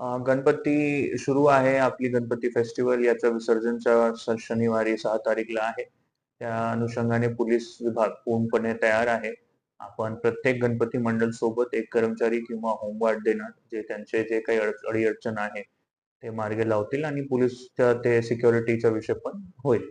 गणपती सुरू आहे. आपली गणपती फेस्टिवल याचं विसर्जनच्या शनिवारी सहा तारीखला आहे. त्या अनुषंगाने पोलीस विभाग पूर्णपणे तयार आहे. आपण प्रत्येक गणपती मंडळ सोबत एक कर्मचारी किंवा होमगार्ड देणार जे त्यांचे जे काही अडीअडचण आहे ते मार्गे लावतील आणि पोलीसच्या ते सिक्युरिटीचा विषय पण होईल.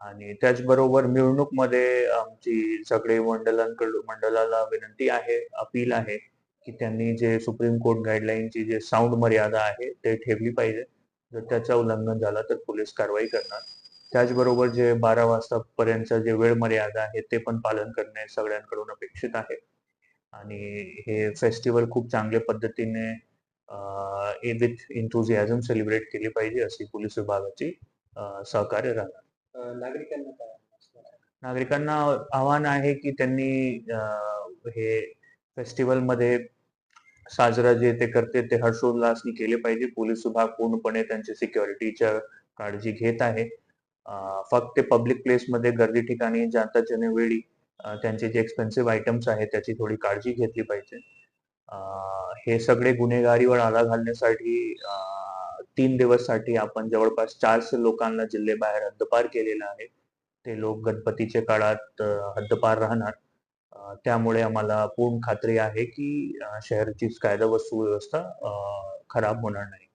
आणि त्याचबरोबर मिरवणूकमध्ये आमची सगळे मंडळांकडून मंडळाला विनंती आहे अपील आहे. की त्यांनी जे सुप्रीम कोर्ट गाईडलाईनची जे साऊंड मर्यादा आहे ते ठेवली पाहिजे. जर त्याचं उल्लंघन झालं तर पोलीस कारवाई करणार. त्याचबरोबर जे बारा वाजता पर्यंत जे वेळ मर्यादा आहे ते पण पालन करणे सगळ्यांकडून अपेक्षित आहे. आणि हे फेस्टिवल खूप चांगल्या पद्धतीने विथ इंथुझियाझम सेलिब्रेट केली पाहिजे अशी पोलीस विभागाची सहकार्य राहणार. नागरिकांना? नागरिकांना आव्हान आहे की त्यांनी हे फेस्टिवलमध्ये साजरा जे ते करते ते हर्षोल्लासने केले पाहिजे. पोलीस विभाग पूर्णपणे त्यांची सिक्युरिटीच्या काळजी घेत आहे. फक्त फक्त पब्लिक प्लेस मध्ये गर्दी ठिकाणी जाताच्या वेळी त्यांचे जे एक्सपेन्सिव्ह आयटम्स आहेत त्याची थोडी काळजी घेतली पाहिजे. हे सगळे गुन्हेगारीवर आळा घालण्यासाठी तीन दिवससाठी आपण जवळपास चारशे लोकांना जिल्हे बाहेर हद्दपार केलेला आहे. ते लोक गणपतीच्या काळात हद्दपार राहणार. त्यामुळे आम्हाला पूर्ण खात्री आहे की शहराची कायदा व सुव्यवस्था खराब होणार नाही.